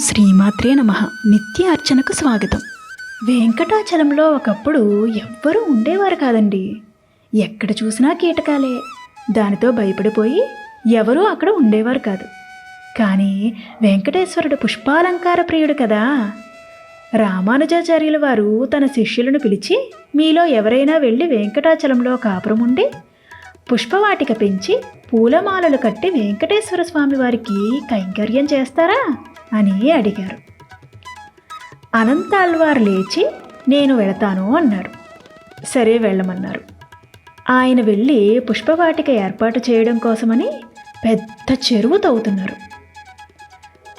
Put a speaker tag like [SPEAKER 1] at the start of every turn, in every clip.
[SPEAKER 1] శ్రీమాత్రే నమ. నిత్య అర్చనకు స్వాగతం. వెంకటాచలంలో ఒకప్పుడు ఎవ్వరూ ఉండేవారు కాదండి. ఎక్కడ చూసినా కీటకాలే. దానితో భయపడిపోయి ఎవరూ అక్కడ ఉండేవారు కాదు. కానీ వెంకటేశ్వరుడు పుష్పాలంకార ప్రియుడు కదా. రామానుజాచార్యుల వారు తన శిష్యులను పిలిచి మీలో ఎవరైనా వెళ్ళి వెంకటాచలంలో కాపురం ఉండి పుష్పవాటిక పెంచి పూలమాలలు కట్టి వెంకటేశ్వర స్వామి వారికి కైంకర్యం చేస్తారా? అని అడిగారు. అనంతాళ్వారు లేచి నేను వెళతాను అన్నారు సరే వెళ్ళమన్నారు. ఆయన వెళ్ళి పుష్పవాటిక ఏర్పాటు చేయడం కోసమని పెద్ద చెరువు తవ్వుతున్నారు.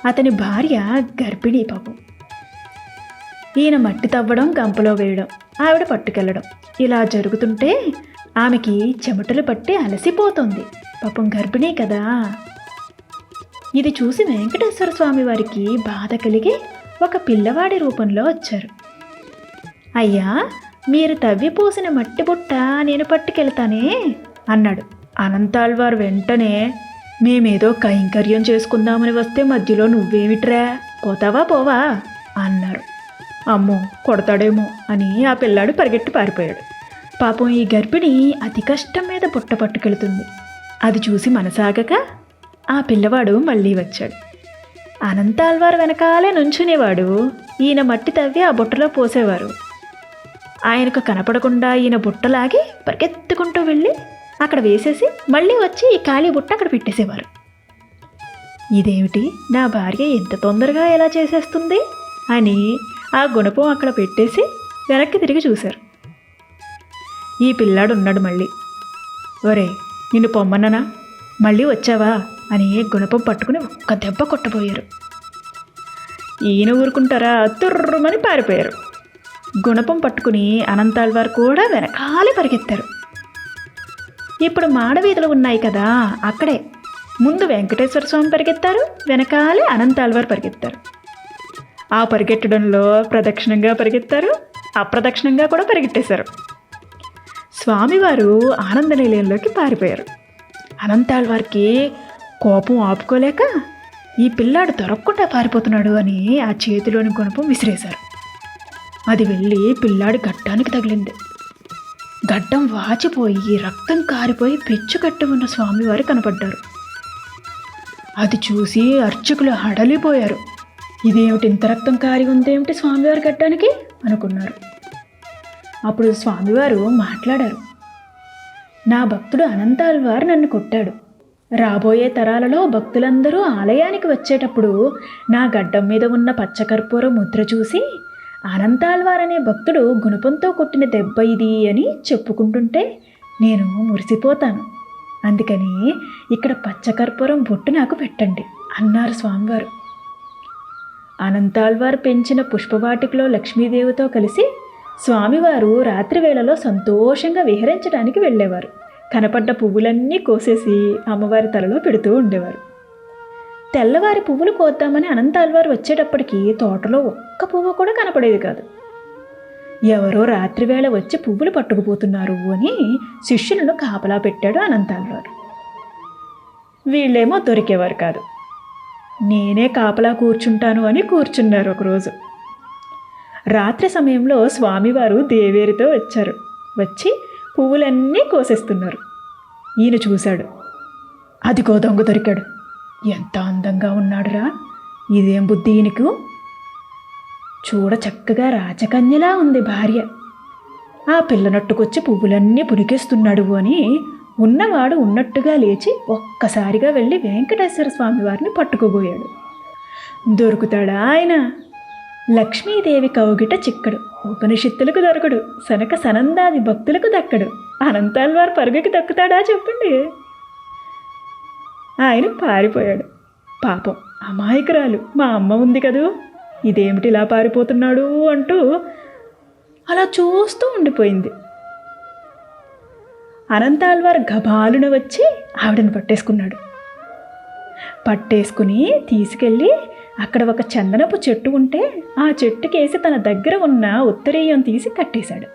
[SPEAKER 1] అతని భార్య గర్భిణీ పాపం. ఈయన మట్టి తవ్వడం గంపలో వేయడం ఆవిడ పట్టుకెళ్ళడం ఇలా జరుగుతుంటే ఆమెకి చెమటలు పట్టి అలసిపోతుంది. పాపం గర్భిణీ కదా. ఇది చూసి వెంకటేశ్వర స్వామి వారికి బాధ కలిగి ఒక పిల్లవాడి రూపంలో వచ్చారు. అయ్యా మీరు తవ్వి పోసిన మట్టి బుట్ట నేను పట్టుకెళ్తానే? అన్నాడు. అనంతాళ్వారు వెంటనే మేమేదో కైంకర్యం చేసుకుందామని వస్తే మధ్యలో నువ్వేమిట్రా? పోతావా పోవా? అన్నారు. అమ్మో కొడతాడేమో అని ఆ పిల్లాడు పరిగెట్టి పారిపోయాడు. పాపం ఈ గర్భిణి అతి కష్టం మీద బుట్ట పట్టుకెళ్తుంది. అది చూసి మనసాగక ఆ పిల్లవాడు మళ్ళీ వచ్చాడు. అనంతాల్వారు వెనకాలే నుంచునేవాడు. ఈయన మట్టి తవ్వి ఆ బుట్టలో పోసేవారు. ఆయనకు కనపడకుండా ఈయన బుట్టలాగి పరిగెత్తుకుంటూ వెళ్ళి అక్కడ వేసేసి మళ్ళీ వచ్చి ఈ ఖాళీ బుట్ట అక్కడ పెట్టేసేవారు. ఇదేమిటి? నా భార్య ఎంత తొందరగా ఎలా చేసేస్తుంది? అని ఆ గుణపం అక్కడ పెట్టేసి వెనక్కి తిరిగి చూశారు. ఈ పిల్లాడు ఉన్నాడు మళ్ళీ. ఒరే నిన్ను పొమ్మన్ననా? మళ్ళీ వచ్చావా అని గుణపం పట్టుకుని ఒక్క దెబ్బ కొట్టబోయారు. ఈయన ఊరుకుంటారా? తుర్రుమని పారిపోయారు. గుణపం పట్టుకుని అనంతాల్వార్ కూడా వెనకాలే పరిగెత్తారు. ఇప్పుడు మాడవీధులు ఉన్నాయి కదా అక్కడే. ముందు వెంకటేశ్వర స్వామి పరిగెత్తారు వెనకాలే అనంతాల్వార్ పరిగెత్తారు. ఆ పరిగెట్టడంలో ప్రదక్షిణంగా పరిగెత్తారు అప్రదక్షిణంగా కూడా పరిగెట్టేశారు. స్వామివారు ఆనంద నిలయంలోకి పారిపోయారు. అనంతాల వారికి కోపం ఆపుకోలేక ఈ పిల్లాడు దొరకకుండా పారిపోతున్నాడు అని ఆ చేతిలోని గుణపం విసిరేశారు. అది వెళ్ళి పిల్లాడి గడ్డానికి తగిలింది. గడ్డం వాచిపోయి రక్తం కారిపోయి పెచ్చుకట్టి ఉన్న స్వామివారు కనపడ్డారు. అది చూసి అర్చకులు హడలిపోయారు. ఇదేమిటి ఇంత రక్తం కారి ఉందేమిటి స్వామివారి గడ్డానికి? అనుకున్నారు. అప్పుడు స్వామివారు మాట్లాడారు. నా భక్తుడు అనంతాల్వారు నన్ను కొట్టాడు. రాబోయే తరాలలో భక్తులందరూ ఆలయానికి వచ్చేటప్పుడు నా గడ్డం మీద ఉన్న పచ్చకర్పూర ముద్ర చూసి అనంతాల్వార్ అనే భక్తుడు గుణపంతో కొట్టిన దెబ్బ ఇది అని చెప్పుకుంటుంటే నేను మురిసిపోతాను. అందుకని ఇక్కడ పచ్చకర్పూరం బొట్టు నాకు పెట్టండి అన్నారు స్వామివారు. అనంతాల్వార్ పెంచిన పుష్పవాటికలో లక్ష్మీదేవితో కలిసి స్వామివారు రాత్రి వేళలో సంతోషంగా విహరించడానికి వెళ్ళేవారు. కనపడ్డ పువ్వులన్నీ కోసేసి అమ్మవారి తలలో పెడుతూ ఉండేవారు. తెల్లవారి పువ్వులు కోద్దామని అనంతాల్వారు వచ్చేటప్పటికి తోటలో ఒక్క పువ్వు కూడా కనపడేది కాదు. ఎవరో రాత్రివేళ వచ్చి పువ్వులు పట్టుకుపోతున్నారు అని శిష్యులను కాపలా పెట్టాడు అనంతాల్వారు వీళ్ళేమో దొరికేవారు కాదు. నేనే కాపలా కూర్చుంటాను అని కూర్చున్నారు ఒకరోజు. రాత్రి సమయంలో స్వామివారు దేవేరితో వచ్చారు. వచ్చి పువ్వులన్నీ కోసేస్తున్నారు. ఈయన చూశాడు. అదిగో దొంగ దొరికాడు. ఎంత అందంగా ఉన్నాడురా. ఇదేం బుద్ధి ఈయనకు? చూడ చక్కగా రాజకన్యలా ఉంది భార్య. ఆ పిల్లనట్టుకొచ్చి పువ్వులన్నీ పురికేస్తున్నాడు అని ఉన్నవాడు ఉన్నట్టుగా లేచి ఒక్కసారిగా వెళ్ళి వెంకటేశ్వర స్వామి వారిని పట్టుకోబోయాడు దొరుకుతాడా ఆయన? లక్ష్మీదేవి కౌగిట చిక్కడు ఉపనిషత్తులకు దొరకడు సనక సనందాది భక్తులకు దక్కడు. అనంతాల్ వారు పరుగుకి దక్కుతాడా చెప్పండి? ఆయన పారిపోయాడు. పాపం అమాయకురాలు మా అమ్మ ఉంది కదూ ఇదేమిటి ఇలా పారిపోతున్నాడు అంటూ అలా చూస్తూ ఉండిపోయింది. అనంతాల్వార్ గబాలున వచ్చి ఆవిడని పట్టేసుకున్నాడు. పట్టేసుకుని తీసుకెళ్ళి అక్కడ ఒక చందనపు చెట్టు ఉంటే ఆ చెట్టుకేసి తన దగ్గర ఉన్న ఉత్తరీయం తీసి కట్టేశాడు.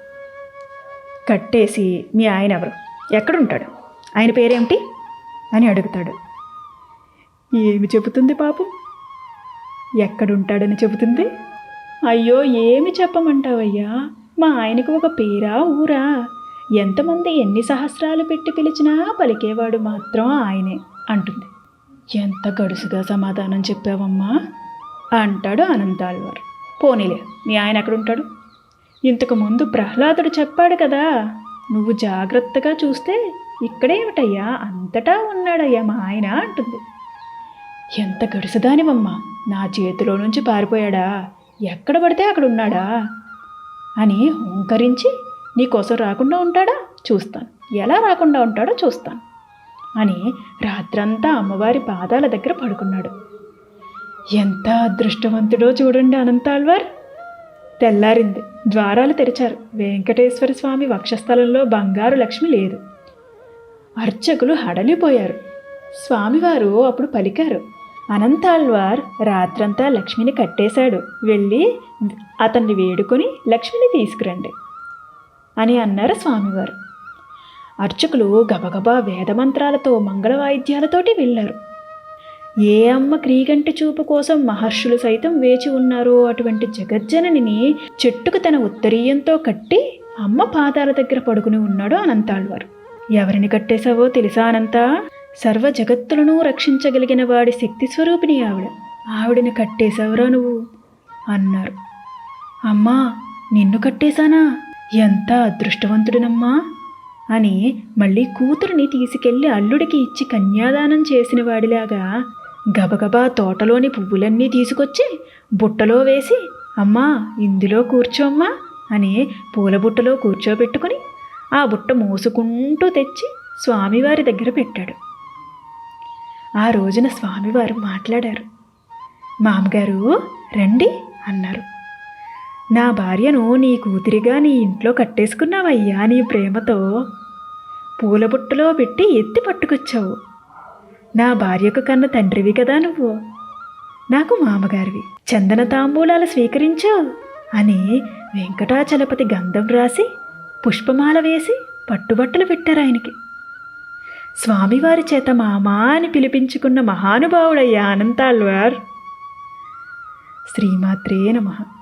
[SPEAKER 1] కట్టేసి మీ ఆయన ఎవరు? ఎక్కడుంటాడు? ఆయన పేరేమిటి? అని అడుగుతాడు. ఏమి చెబుతుంది పాపం? ఎక్కడుంటాడని చెబుతుంది? అయ్యో ఏమి చెప్పమంటావయ్యా? మా ఆయనకు ఒక పేరా ఊరా? ఎంతమంది ఎన్ని సహస్రాలు పెట్టి పిలిచినా పలికేవాడు మాత్రం ఆయనే అంటుంది. ఎంత గడుసుగా సమాధానం చెప్పావమ్మా? అంటాడు అనంతాళ్వారు. పోనీలే నీ ఆయన ఎక్కడుంటాడు? ఇంతకు ముందు ప్రహ్లాదుడు చెప్పాడు కదా నువ్వు జాగ్రత్తగా చూస్తే ఇక్కడేమిటయ్యా అంతటా ఉన్నాడయ్యా మా ఆయన అంటుంది. ఎంత గడుసుదానివమ్మా? నా చేతిలో నుంచి పారిపోయాడా? ఎక్కడ పడితే అక్కడ ఉన్నాడా? అని హుంకరించి నీకోసం రాకుండా ఉంటాడా? చూస్తాను. ఎలా రాకుండా ఉంటాడో చూస్తాను. అని రాత్రంతా అమ్మవారి పాదాల దగ్గర పడుకున్నాడు. ఎంత అదృష్టవంతుడో చూడండి అనంతాల్వార్! తెల్లారింది. ద్వారాలు తెరిచారు. వెంకటేశ్వర స్వామి వక్షస్థలంలో బంగారు లక్ష్మి లేదు. అర్చకులు హడలిపోయారు. స్వామివారు అప్పుడు పలికారు. అనంతాల్వార్ రాత్రంతా లక్ష్మిని కట్టేశాడు. వెళ్ళి అతన్ని వేడుకొని లక్ష్మిని తీసుకురండి అని అన్నారు స్వామివారు. అర్చకులు గబగబా వేదమంత్రాలతో మంగళ వాయిద్యాలతోటి వెళ్ళారు. ఏ అమ్మ క్రీగంటి చూపు కోసం మహర్షులు సైతం వేచి ఉన్నారో అటువంటి జగజ్జననిని చెట్టుకు తన ఉత్తరీయంతో కట్టి అమ్మ పాదాల దగ్గర పడుకుని ఉన్నాడు అనంతాళ్వారు. ఎవరిని కట్టేశావో తెలుసా అనంత? సర్వ జగత్తులను రక్షించగలిగిన వాడి శక్తి స్వరూపిణి ఆవిడ. ఆవిడని కట్టేశావురా నువ్వు? అన్నారు. అమ్మా నిన్ను కట్టేశానా? ఎంత అదృష్టవంతుడినమ్మా! అని మళ్ళీ కూతురిని తీసుకెళ్ళి అల్లుడికి ఇచ్చి కన్యాదానం చేసిన వాడిలాగా గబగబా తోటలోని పువ్వులన్నీ తీసుకొచ్చి బుట్టలో వేసి అమ్మా ఇందులో కూర్చోమ్మా అని పూల బుట్టలో కూర్చోబెట్టుకుని ఆ బుట్ట మోసుకుంటూ తెచ్చి స్వామివారి దగ్గర పెట్టాడు. ఆ రోజున స్వామివారు మాట్లాడారు. మామగారు రండి అన్నారు. నా భార్యను నీ కూతురిగా నీ ఇంట్లో కట్టేసుకున్నావయ్యా నీ ప్రేమతో. పూలబుట్టలో పెట్టి ఎత్తి పట్టుకొచ్చావు. నా భార్యకు కన్న తండ్రివి కదా నువ్వు. నాకు మామగారివి. చందన తాంబూలాలు స్వీకరించు అని వెంకటాచలపతి గంధం రాసి పుష్పమాల వేసి పట్టుబట్టలు పెట్టారు ఆయనకి. స్వామివారి చేత మామా అని పిలిపించుకున్న మహానుభావుడయ్యా అనంతాళ్వార్. శ్రీమాత్రే నమః.